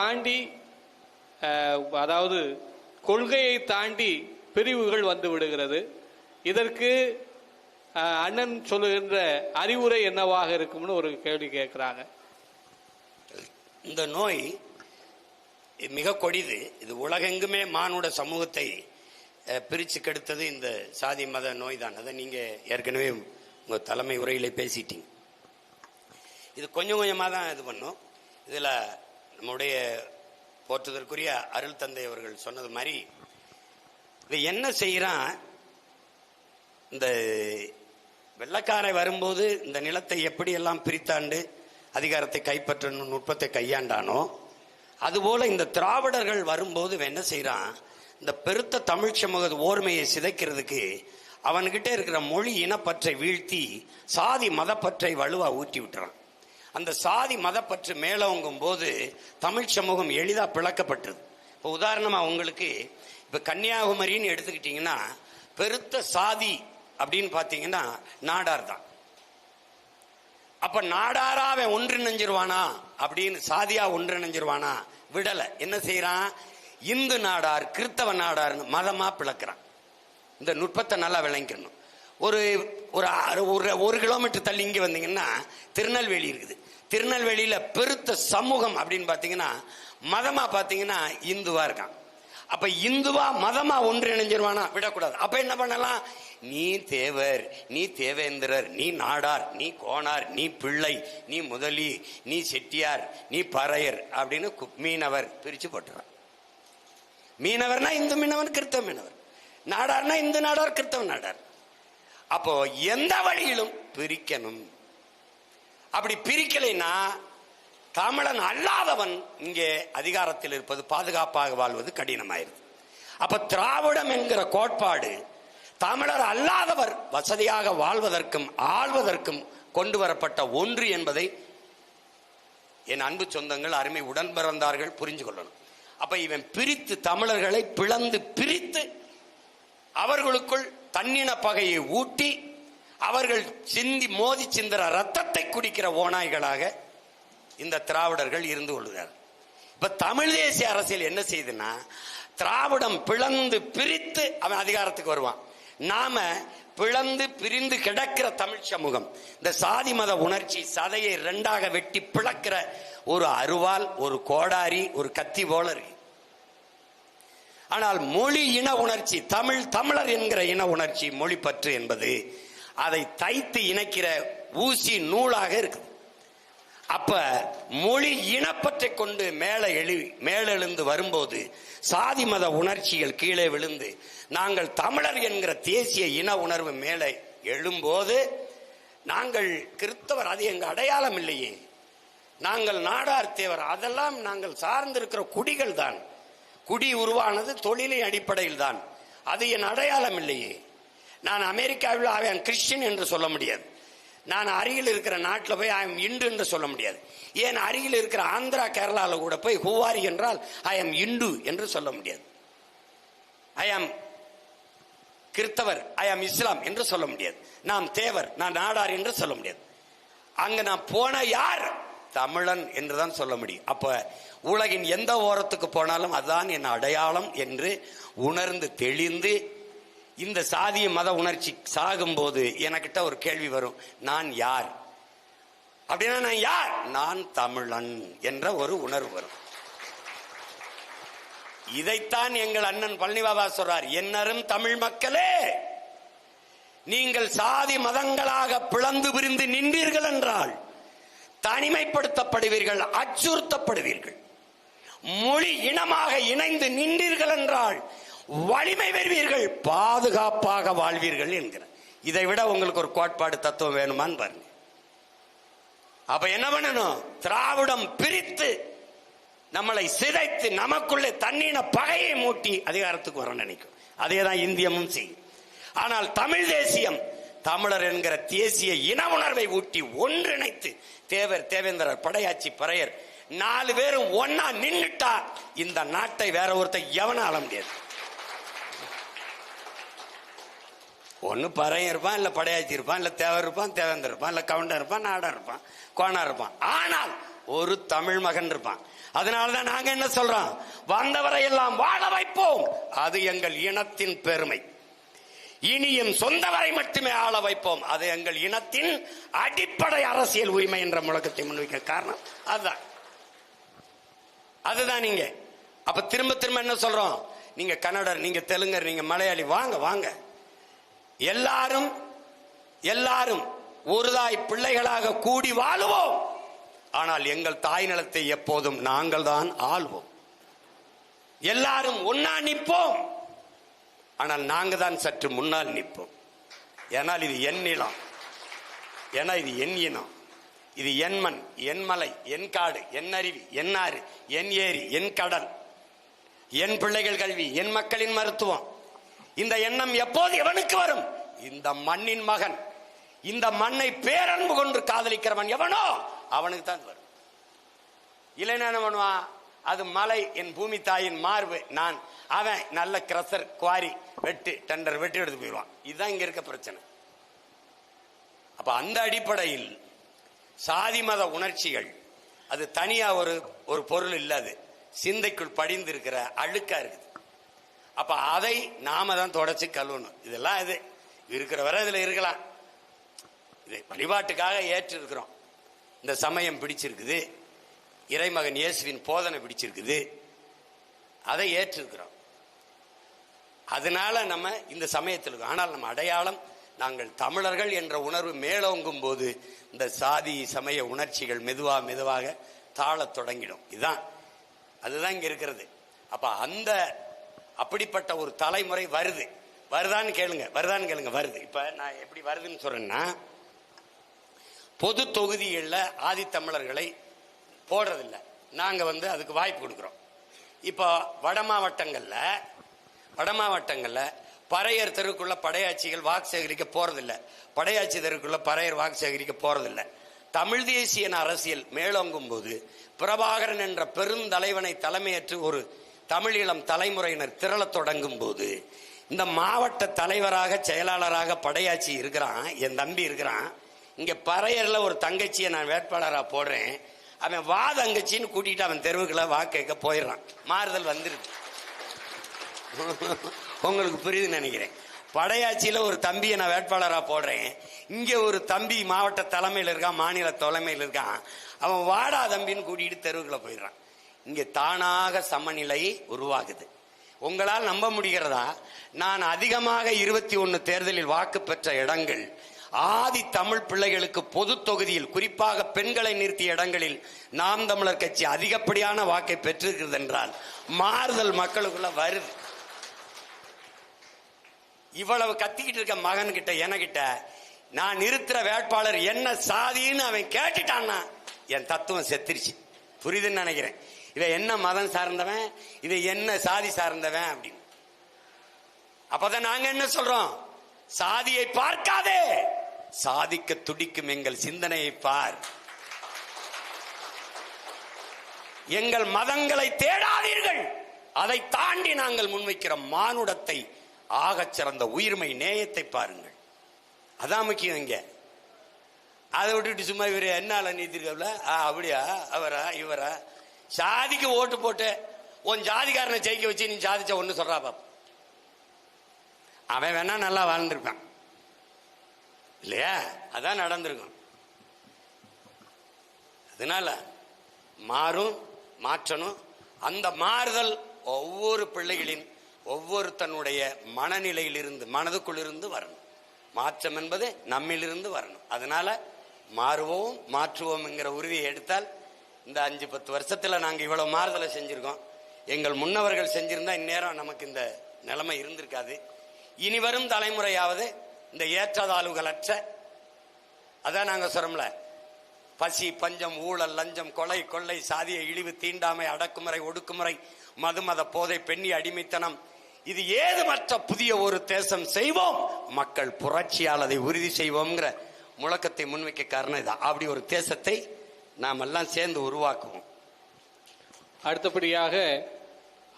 தாண்டி அதாவது கொள்கையை தாண்டி பிரிவுகள் வந்து விடுகிறது. இதற்கு அண்ணன் சொல்லுகின்ற அறிவுரை என்னவாக இருக்கும்னு ஒரு கேள்வி கேட்குறாங்க. இந்த நோய் மிக கொடிது. இது உலகெங்குமே மானுட சமூகத்தை பிரித்து கெடுத்தது இந்த சாதி மத நோய் தான் அதை நீங்கள் ஏற்கனவே உங்கள் தலைமை உரையில் பேசிட்டீங்க. இது கொஞ்சம் கொஞ்சமாக தான் இது பண்ணும். இதில் நம்முடைய போற்றுதற்குரிய அருள் தந்தை அவர்கள் சொன்னது மாதிரி இது என்ன செய்யறான் இந்த வெள்ளக்காரை வரும்போது இந்த நிலத்தை எப்படியெல்லாம் பிரித்தாண்டு அதிகாரத்தை கைப்பற்றணும் நுட்பத்தை கையாண்டானோ அதுபோல இந்த திராவிடர்கள் வரும்போது என்ன செய்யறான் இந்த பெருத்த தமிழ் சமூக ஓர்மையை சிதைக்கிறதுக்கு அவன்கிட்ட இருக்கிற மொழி இனப்பற்றை வீழ்த்தி சாதி மதப்பற்றை வலுவா ஊற்றி விட்டுறான். அந்த சாதி மதப்பற்று மேலோங்கும் போது தமிழ் சமூகம் எளிதா பிளக்கப்பட்டது. இப்போ உதாரணமா உங்களுக்கு இப்ப கன்னியாகுமரின்னு எடுத்துக்கிட்டீங்கன்னா பெருத்த சாதி அப்படின்னு பாத்தீங்கன்னா நாடார் தான். அப்ப நாடாரா அவன் ஒன்றிணைஞ்சிருவானா? அப்படின்னு சாதியா ஒன்றிணைஞ்சிருவானா? விடல. என்ன செய்யறான்? இந்து நாடார் கிறிஸ்தவ நாடார்னு மதமா பிளக்கிறான். இந்த நுட்பத்தை நல்லா விளங்கிக்கணும். ஒரு ஒரு ஒரு ஒரு கிலோமீட்டர் தள்ளி இங்கே வந்தீங்கன்னா திருநெல்வேலி இருக்குது. திருநெல்வேலியில் பெருத்த சமூகம் அப்படின்னு பார்த்தீங்கன்னா மதமாக பார்த்தீங்கன்னா இந்துவாக இருக்கான் அப்போ இந்துவா மதமாக ஒன்றிணைஞ்சிருவானா விடக்கூடாது. அப்போ என்ன பண்ணலாம்? நீ தேவர் நீ தேவேந்திரர் நீ நாடார் நீ கோணார் நீ பிள்ளை நீ முதலி நீ செட்டியார் நீ பறையர் அப்படின்னு மீனவர் பிரித்து போட்டுறான். மீனவர்னா இந்து மீனவன் கிறிஸ்தவ மீனவர். நாடார்னா இந்து நாடார் கிறிஸ்தவ நாடார். அப்போ எந்த வழியிலும் பிரிக்கணும். அப்படி பிரிக்கலைன்னா தமிழன் அல்லாதவன் இங்கே அதிகாரத்தில் இருப்பது பாதுகாப்பாக வாழ்வது கடினமாயிருது. அப்ப திராவிடம் என்கிற கோட்பாடு தமிழர் அல்லாதவர் வசதியாக வாழ்வதற்கும் ஆழ்வதற்கும் கொண்டு வரப்பட்ட ஒன்று என்பதை என் அன்பு சொந்தங்கள் அருமை உடன் பிறந்தார்கள் புரிஞ்சு கொள்ளணும். அப்ப இவன் பிரித்து தமிழர்களை பிளந்து பிரித்து அவர்களுக்குள் தன்னின பகையை ஊட்டி அவர்கள் சிந்தி மோதி சிந்திர ரத்தத்தை குடிக்கிற ஓநாய்களாக இந்த திராவிடர்கள் இருந்து கொள்கிறார் இப்ப தமிழ் தேசிய அரசியல் என்ன செய்யுதுன்னா திராவிடம் பிளந்து பிரித்து அவன் அதிகாரத்துக்கு வருவான். நாம பிளந்து பிரிந்து கிடக்கிற தமிழ் சமூகம் இந்த சாதி மத உணர்ச்சி சதையை ரெண்டாக வெட்டி பிளக்கிற ஒரு அருவால் ஒரு கோடாரி ஒரு கத்தி போல இருக்கு. ஆனால் மொழி இன உணர்ச்சி தமிழ் தமிழர் என்கிற இன உணர்ச்சி மொழி பற்று என்பது அதை தைத்து இணைக்கிற ஊசி நூலாக இருக்குது. அப்ப மொழி இனப்பற்றை கொண்டு மேலே எழு மேலெழுந்து வரும்போது சாதி மத உணர்ச்சிகள் கீழே விழுந்து நாங்கள் தமிழர் என்கிற தேசிய இன உணர்வு மேலே எழும்போது நாங்கள் கிறிஸ்தவர் அது எங்க அடையாளம் இல்லையே. நாங்கள் நாடார் தேவர் அதெல்லாம் நாங்கள் சார்ந்திருக்கிற குடிகள் தான். குடி உருவானது தொழிலின் அடிப்படையில் தான் அது என் அடையாளம் இல்லையே. நான் அமெரிக்காவில் அவன் கிறிஸ்டின் என்று சொல்ல முடியாது. நான் அருகில் இருக்கிற நாட்டில் போய் ஐ எம் இண்டு என்று சொல்ல முடியாது. ஏன் அருகில் இருக்கிற ஆந்திரா கேரளாவில் கூட போய் ஹுவாரி என்றால் ஐ எம் இண்டு என்று சொல்ல முடியாது. ஐ ஆம் கிறிஸ்தவர் ஐ ஆம் இஸ்லாம் என்று சொல்ல முடியாது. நாம் தேவர் நான் நாடார் என்று சொல்ல முடியாது. அங்கே நான் போன யார்? தமிழன் என்றுதான் சொல்ல முடியும். அப்ப உலகின் எந்த ஓரத்துக்கு போனாலும் அதுதான் என் அடையாளம் என்று உணர்ந்து தெளிந்து இந்த சாதிய மத உணர்ச்சி சாகும்போது எனக்கிட்ட ஒரு கேள்வி வரும். நான் யார்? அப்படின்னா நான் யார்? நான் தமிழன் என்ற ஒரு உணர்வு வரும். இதைத்தான் எங்கள் அண்ணன் பழனிபாபா சொல்றார். என்னரும் தமிழ் மக்களே நீங்கள் சாதி மதங்களாக பிளந்து பிரிந்து நின்றீர்கள் என்றால் தனிமைப்படுத்தப்படுவீர்கள் அச்சுறுத்தப்படுவீர்கள். மொழி இனமாக இணைந்து நின்றீர்கள் என்றால் வலிமை பெறுவீர்கள் பாதுகாப்பாக வாழ்வீர்கள் என்கிற. இதை விட உங்களுக்கு ஒரு கோட்பாடு தத்துவம் வேணுமான்னு பாருங்க. அப்ப என்ன பண்ணணும்? திராவிடம் பிரித்து நம்மளை சிதைத்து நமக்குள்ளே தண்ணீன பகையை மூட்டி அதிகாரத்துக்கு வர நினைக்கும். அதே தான் இந்தியமும் செய்யும். ஆனால் தமிழ் தேசியம் தமிழர் என்கிற தேசிய இன உணர்வை ஊட்டி ஒன்றிணைத்து தேவர் தேவேந்திரர் படையாச்சி பறையர் நாலு பேரும் ஒன்னா நின்றுட்டா இந்த நாட்டை வேற ஒருத்தன் எவனும் ஆள முடியாது. ஒன்னு பறையன் இருப்பான் இல்ல படையாச்சி இருப்பான் இல்ல தேவர் இருப்பான் தேவேந்தர் இருப்பான் இல்ல கவுண்டர் இருப்பான் நாடா இருப்பான் கோணா இருப்பான். ஆனால் ஒரு தமிழ் மகன் இருப்பான். அதனாலதான் நாங்க என்ன சொல்றோம்? வந்தவரை எல்லாம் வாழ வைப்போம். அது எங்கள் இனத்தின் பெருமை. இனியும் சொந்தவரை மட்டுமே ஆள வைப்போம். அது எங்கள் இனத்தின் அடிப்படை அரசியல் உரிமை என்ற முழக்கத்தை முன்வைக்க காரணம். அதுதான். அதுதான் நீங்க அப்ப திரும்ப திரும்ப என்ன சொல்றோம்? நீங்க கன்னடர் நீங்க தெலுங்கர் நீங்க மலையாளி வாங்க வாங்க. எல்லாரும் எல்லாரும் ஒருதாய் பிள்ளைகளாக கூடி வாழுவோம். ஆனால் எங்கள் தாய் நிலத்தை எப்போதும் நாங்கள் தான் ஆள்வோம். எல்லாரும் ஒன்னா நிற்போம். ஆனால் நாங்கள் தான் சற்று முன்னால் நிற்போம். ஏனால் இது என் நிலம். ஏன்னா இது என் இனம். இது என் மண் என் மலை என் காடு என் அருவி என் ஆறு என் ஏரி என் கடல். என் பிள்ளைகள் கல்வி என் மக்களின் மருத்துவம். இந்த எண்ணம் எப்போது எவனுக்கு வரும்? இந்த மண்ணின் மகன். இந்த மண்ணை பேரன்பு கொண்டு காதலிக்கிறவன் எவனோ? அவனுக்கு தான் வரும். இல்லைன்னா என்ன பண்ணுவான்? அது மலை என் பூமி தாயின் மார்பு நான். அவன் நல்ல கிரசர் குவாரி வெட்டு டெண்டர் வெட்டி எடுத்து போயிடுவான். இதுதான் இங்க இருக்க பிரச்சனை. அப்ப அந்த அடிப்படையில் சாதி மத உணர்ச்சிகள் அது தனியா ஒரு ஒரு பொருள் இல்லாது சிந்தைக்குள் படிந்து இருக்கிற அழுக்கா இருக்குது. அப்ப அதை நாம தான் தொடச்சு கழுவணும். இதெல்லாம் இது. இருக்கிற வரை இதுல இருக்கலாம். இது வழிபாட்டுக்காக ஏற்றிருக்கிறோம். இந்த சமயம் பிடிச்சிருக்குது. இறைமகன் இயேசுவின் போதனை பிடிச்சிருக்குது. அதை ஏற்றிருக்கிறோம். அதனால நம்ம இந்த சமயத்தில் இருக்கோம் ஆனால் நம்ம அடையாளம் நாங்கள் தமிழர்கள் என்ற உணர்வு மேலோங்கும் போது இந்த சாதி சமய உணர்ச்சிகள் மெதுவா மெதுவாக தாழத் தொடங்கிடும். இதுதான். அதுதான் இங்க இருக்கிறது. அப்ப அந்த அப்படிப்பட்ட ஒரு தலைமுறை வருது. வருதான்னு கேளுங்க வருதான்னு கேளுங்க வருது. இப்ப நான் எப்படி வருதுன்னு சொல்றேன்னா பொது தொகுதிகளில் ஆதித்தமிழர்களை போடுறதில்ல. நாங்கள் வந்து அதுக்கு வாய்ப்பு கொடுக்குறோம். இப்போ வட மாவட்டங்களில் வட மாவட்டங்களில் பறையர் தெருக்குள்ள படையாட்சிகள் வாக்கு சேகரிக்க போறதில்ல. படையாட்சி தெருக்குள்ள பறையர் வாக்கு சேகரிக்க போறதில்ல. தமிழ் தேசியன அரசியல் மேலோங்கும் போது பிரபாகரன் என்ற பெருந்தலைவனை தலைமையேற்று ஒரு தமிழீழம் தலைமுறையினர் திரளத் தொடங்கும் போது இந்த மாவட்ட தலைவராக செயலாளராக படையாட்சி இருக்கிறான் என் தம்பி இருக்கிறான். இங்கே பறையரில் ஒரு தங்கச்சியை நான் வேட்பாளராக போடுறேன். அவன் வா தங்கச்சின்னு கூட்டிட்டு அவன் தெருவுக்குள்ள வாக்கு போயிடுறான். மாறுதல் வந்துருது. உங்களுக்கு புரியுதுன்னு நினைக்கிறேன். படையாட்சியில ஒரு தம்பியை நான் வேட்பாளராக போடுறேன். இங்க ஒரு தம்பி மாவட்ட தலைமையில் இருக்கான் மாநில தலைமையில் இருக்கான். அவன் வாடா தம்பின்னு கூட்டிட்டு தெருவுக்குள்ளே போயிடுறான். இங்க தானாக சமநிலை உருவாகுது. உங்களால் நம்ப முடிகிறதா? நான் அதிகமாக இருபத்தி ஒன்னு தேர்தலில் வாக்கு பெற்ற இடங்கள் ஆதி தமிழ் பிள்ளைகளுக்கு பொது தொகுதியில் குறிப்பாக பெண்களை நிறுத்திய இடங்களில் நாம் தமிழர் கட்சி அதிகப்படியான வாக்கை பெற்றிருக்கிறது என்றால் மாறுதல் மக்களுக்குள்ள வருது. இவ்வளவு கத்திக்கிட்டு இருக்க மகன் கிட்ட எனக்கிட்ட நான் நிறுத்துற வேட்பாளர் என்ன சாதின்னு அவன் கேட்டுட்டான்னா என் தத்துவம் செத்துருச்சு. புரியுதுன்னு நினைக்கிறேன். இவன் என்ன மதம் சார்ந்தவன்? இதை என்ன சாதி சார்ந்தவன் அப்படின்னு. அப்பதான் நாங்க என்ன சொல்றோம்? சாதியை பார்க்காதே! சாதிக்க துடிக்கும் எங்கள் சிந்தனையை பார். எங்கள் மதங்களை தேடாதீர்கள். அதை தாண்டி நாங்கள் முன்வைக்கிற மானுடத்தை ஆகச் சிறந்த உயிர்மை நேயத்தை பாருங்கள். அதான் முக்கியம் இங்க. அதை விட்டுட்டு சும்மா இவர் என்னால நீத்திருக்கல அப்படியா? அவரா? இவரா? சாதிக்கு ஓட்டு போட்டு உன் ஜாதிக்காரனை ஜெயிக்க வச்சு நீ சாதிச்ச ஒன்று சொல்றா பாப்பா அவன் வேணா நல்லா வாழ்ந்திருப்பான். இல்லையா? அதான் நடந்திருக்கும். அதனால மாறும் மாற்றணும். அந்த மாறுதல் ஒவ்வொரு பிள்ளைகளின் ஒவ்வொருத்தனுடைய மனநிலையிலிருந்து மனதுக்குள்ளிருந்து வரணும். மாற்றம் என்பது நம்மிலிருந்து வரணும். அதனால மாறுவோம் மாற்றுவோம்ங்கிற உறுதியை எடுத்தால் இந்த அஞ்சு பத்து வருஷத்தில் நாங்கள் இவ்வளோ மாறுதலை செஞ்சுருக்கோம். எங்கள் முன்னவர்கள் செஞ்சிருந்தா இந்நேரம் நமக்கு இந்த நிலைமை இருந்திருக்காது. இனி வரும் தலைமுறையாவது இந்த ஏற்றதாழ்வுகளற்ற அதான் நாங்கள் சொல்றோம்ல பசி பஞ்சம் ஊழல் லஞ்சம் கொலை கொள்ளை சாதிய இழிவு தீண்டாமை அடக்குமுறை ஒடுக்குமுறை மதுமத போதை பெண்ணி அடிமைத்தனம் இது ஏதுமற்ற புதிய ஒரு தேசம் செய்வோம்? மக்கள் புரட்சியால் அதை உறுதி செய்வோம்ங்கிற முழக்கத்தை முன்வைக்க காரணம் இதான் அப்படி ஒரு தேசத்தை நாம் எல்லாம் சேர்ந்து உருவாக்குவோம். அடுத்தபடியாக